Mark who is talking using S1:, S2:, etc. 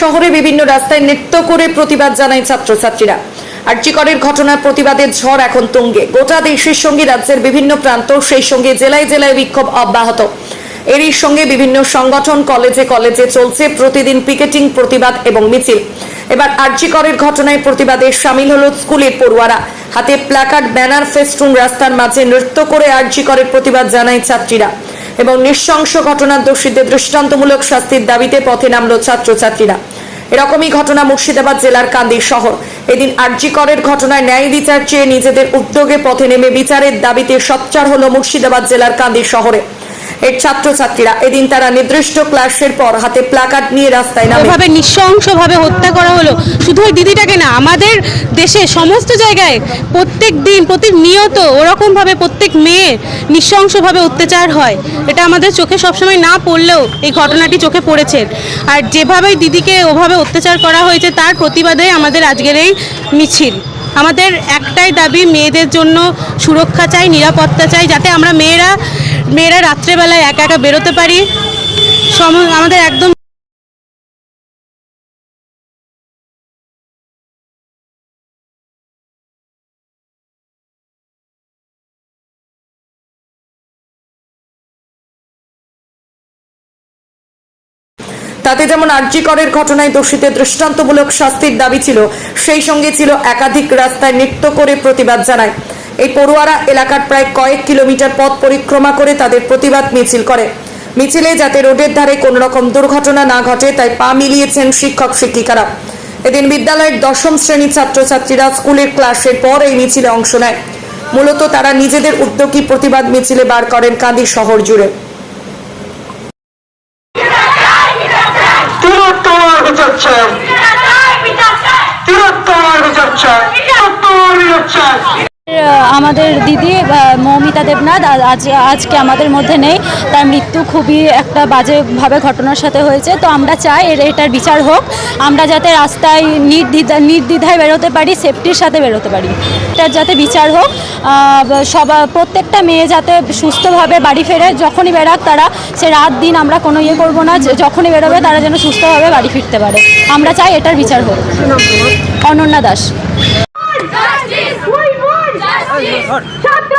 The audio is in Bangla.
S1: শহরে বিভিন্ন রাস্তায় নৃত্য করে প্রতিবাদ জানায় ছাত্রছাত্রীরা। আর্যিকরের ঘটনার প্রতিবাদের ঝড় এখন তুঙ্গে। গোটা দেশের সঙ্গে রাজ্যের বিভিন্ন প্রান্ত, সেই সঙ্গে জেলায় জেলায় বিক্ষোভ অব্যাহত। এরই সঙ্গে বিভিন্ন সংগঠন কলেজে কলেজে চলছে প্রতিদিন পিকেটিং প্রতিবাদ এবং মিছিল। এবার আর্যিকরের ঘটনায় প্রতিবাদে সামিল হলো স্কুলের পড়ুয়ারা। হাতে প্ল্যাকার্ড, ব্যানার, ফেস্টুন, রাস্তার মাঝে নৃত্য করে আর্যিকরের প্রতিবাদ জানায় ছাত্রীরা। এবং নৃশংস ঘটনার দোষীদের দৃষ্টান্তমূলক শাস্তির দাবিতে পথে নামল ছাত্রছাত্রীরা। এরকমই ঘটনা মুর্শিদাবাদ জেলার কান্দি শহর। এদিন আরজিকরের ঘটনায় ন্যায় বিচার চেয়ে নিজেদের উদ্যোগে পথে নেমে বিচারের দাবিতে সচ্চার হলো মুর্শিদাবাদ জেলার কান্দি শহরে। এর ছাত্রছাত্রীরা এদিন তারা নির্দিষ্ট ক্লাসের পর হাতে প্লাকার্ড নিয়ে রাস্তায় নামে।
S2: ওভাবে নৃশংসভাবে হত্যা করা হলো। শুধু ওই দিদিটাকে না, আমাদের দেশে সমস্ত জায়গায় প্রত্যেক দিন প্রতিনিয়ত ওরকমভাবে প্রত্যেক মেয়ে নৃশংসভাবে অত্যাচার হয়। এটা আমাদের চোখে সবসময় না পড়লেও এই ঘটনাটি চোখে পড়েছে। আর যেভাবে দিদিকে ওভাবে অত্যাচার করা হয়েছে, তার প্রতিবাদে আমাদের আজকের এই মিছিল। আমাদের একটাই দাবি, মেয়েদের জন্য সুরক্ষা চাই, নিরাপত্তা চাই, যাতে আমরা মেয়েরা মেয়েরা রাত্রেবেলায় একা একা বেরোতে পারি? সম আমাদের একদম
S1: তাতে যেমন আর্যিকরের ঘটনায় দোষীদের দৃষ্টান্তমূলক শাস্তির দাবি ছিল, সেই সঙ্গে ছিল একাধিক রাস্তায় নৃত্য করে প্রতিবাদ জানায়। এই পড়ুয়ারা এলাকার প্রায় কয়েক কিলোমিটার পথ পরিক্রমা করে তাদের প্রতিবাদ মিছিল করে। মিছিলে যাতে রোডের ধারে কোনো রকম দুর্ঘটনা না ঘটে, তাই পা মিলিয়েছেন শিক্ষক, শিক্ষিকারা। এদিন বিদ্যালয়ের দশম শ্রেণির ছাত্রছাত্রীরা স্কুলের ক্লাসের পর এই মিছিলে অংশ নেয়। মূলত তারা নিজেদের উদ্যোগী প্রতিবাদ মিছিলে বার করেন কান্দি শহর জুড়ে।
S3: আমাদের দিদি মৌমিতা দেবনাথ আজ আজকে আমাদের মধ্যে নেই। তার মৃত্যু খুবই একটা বাজেভাবে ঘটনার সাথে হয়েছে। তো আমরা চাই এর এটার বিচার হোক। আমরা যাতে রাস্তায় নির্দ্বিধা নির্দ্বিধায় বেরোতে পারি সেফটির সাথে বেরোতে পারি। এটার যাতে বিচার হোক। সবা প্রত্যেকটা মেয়ে যাতে সুস্থভাবে বাড়ি ফেরে, যখনই বেরাক তারা সে রাত দিন আমরা কোনো ইয়ে করব না যখনই বেরোবে তারা যেন সুস্থভাবে বাড়ি ফিরতে পারে। আমরা চাই এটার বিচার হোক। অনন্যা দাস।
S4: ঘর। ছাত্র